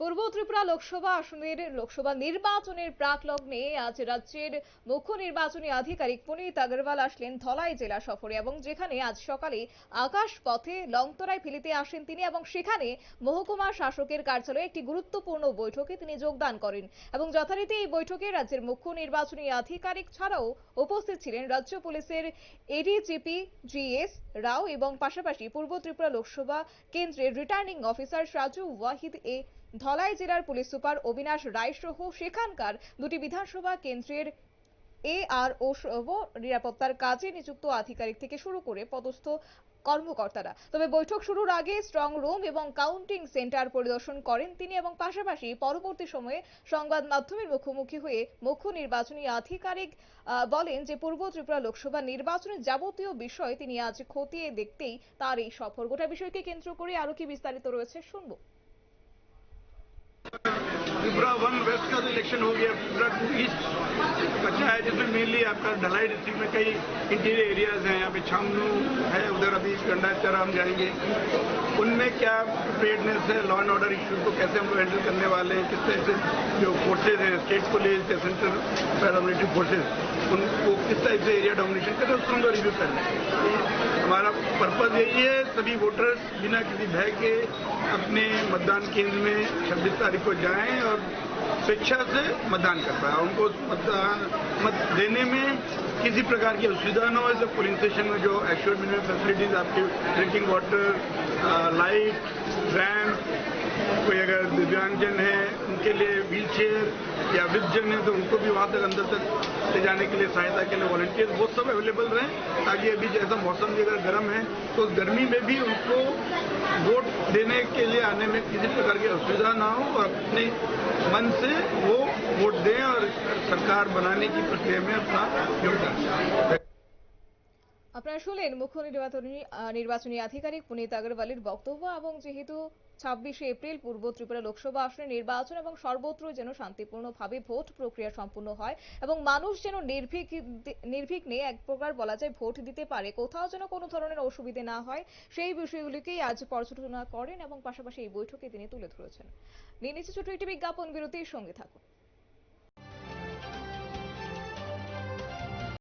পূর্ব ত্রিপুরা লোকসভা আসনের লোকসভা নির্বাচনের প্রাক লগ্নে আজ রাজ্যের মুখ্য নির্বাচনী আধিকারিক পুনীত আগরওয়াল আসলেন ধলাই জেলা সফরে এবং যেখানে আজ সকালে আকাশ পথে লংতরায় ফেলিতে আসেন তিনি এবং সেখানে মহকুমা শাসকের কার্যালয়ে একটি গুরুত্বপূর্ণ বৈঠকে তিনি যোগদান করেন এবং যথারীতি এই বৈঠকে রাজ্যের মুখ্য নির্বাচনী আধিকারিক ছাড়াও উপস্থিত ছিলেন রাজ্য পুলিশের এডিজিপি জি এস রাও এবং পাশাপাশি পূর্ব ত্রিপুরা লোকসভা কেন্দ্রের রিটার্নিং অফিসার সাজু ওয়াহিদ এ ধলাই জেলার পুলিশ সুপার অবিনাশ রায় সহ সেখানকার দুটি বিধানসভা কেন্দ্রের এ আর ও সহ নিরাপত্তার কাজে নিযুক্ত আধিকারিক থেকে শুরু করে পদস্থ কর্মকর্তারা। তবে বৈঠক শুরুর আগে স্ট্রং রুম এবং কাউন্টিং সেন্টার পরিদর্শন করেন তিনি এবং পাশাপাশি পরবর্তী সময়ে সংবাদ মাধ্যমের মুখোমুখি হয়ে মুখ্য নির্বাচনী আধিকারিক বলেন যে পূর্ব ত্রিপুরা লোকসভা নির্বাচনের যাবতীয় বিষয় তিনি আজ খতিয়ে দেখতেই তার এই সফর। গোটা বিষয়কে কেন্দ্র করে আরও কি বিস্তারিত রয়েছে শুনব। त्रिपुरा वन वेस्ट का इलेक्शन हो गया। त्रिपुरा टू ईस्ट बचा है, जिसमें मेनली आपका ढलाई डिस्ट्रिक्ट में कई इंटीरियर एरियाज़ हैं। यहाँ पे छामनू है, उधर अभी गंडा गंडाचरा हम जाएँगे। उनमें क्या प्रिपेयर्डनेस है लॉ एंड ऑर्डर इश्यूज़ को कैसे हम लोग हैंडल करने वाले हैं, किस तरह से जो फोर्सेज हैं स्टेट पुलिस या सेंट्रल पैरामिलिट्री फोर्सेज उनको किस टाइप से एरिया डोमिनेशन करें उसको हम लोग रिव्यू कर हमारा पर्पज यही है, सभी वोटर्स बिना किसी भय के अपने मतदान केंद्र में 26 तारीख को जाएँ और स्वेच्छा से मतदान कर पाए उनको मतदान, मत देने में किसी प्रकार की असुविधा न हो, जैसे पोलिंग स्टेशन में जो एक्चुअल मिनिमम फैसिलिटीज़ आपकी ड्रिंकिंग वाटर लाइट रैम्प कोई अगर दिव्यांगजन है, उनके लिए व्हील चेयर या वृद्धजन है तो उनको भी वहाँ तक अंदर तक ले जाने के लिए सहायता के लिए वॉलंटियर वो सब अवेलेबल रहे, ताकि अभी जैसा मौसम भी अगर गर्म है तो गर्मी में भी उनको वोट देने के लिए आने में किसी प्रकार की असुविधा ना हो और अपने मन से वो वोट दें और सरकार बनाने की प्रक्रिया में अपना योगदान আপনারা শুনলেন মুখ্য নির্বাচনী নির্বাচনী আধিকারিক পুনীত আগরওয়ালের বক্তব্য এবং যেহেতু ছাব্বিশে এপ্রিল পূর্ব ত্রিপুরা লোকসভা আসনে নির্বাচন এবং সর্বত্র যেন শান্তিপূর্ণভাবে ভোট প্রক্রিয়া সম্পূর্ণ হয় এবং মানুষ যেন নির্ভীক নির্বিঘ্নে এক প্রকার বলা যায় ভোট দিতে পারে, কোথাও যেন কোনো ধরনের অসুবিধে না হয়, সেই বিষয়গুলিকেই আজ পর্যালোচনা করেন এবং পাশাপাশি এই বৈঠকে তিনি তুলে ধরেছেন। নিয়ে নিচ্ছে ছোট একটি বিজ্ঞাপন, বিরতির সঙ্গে থাকুন।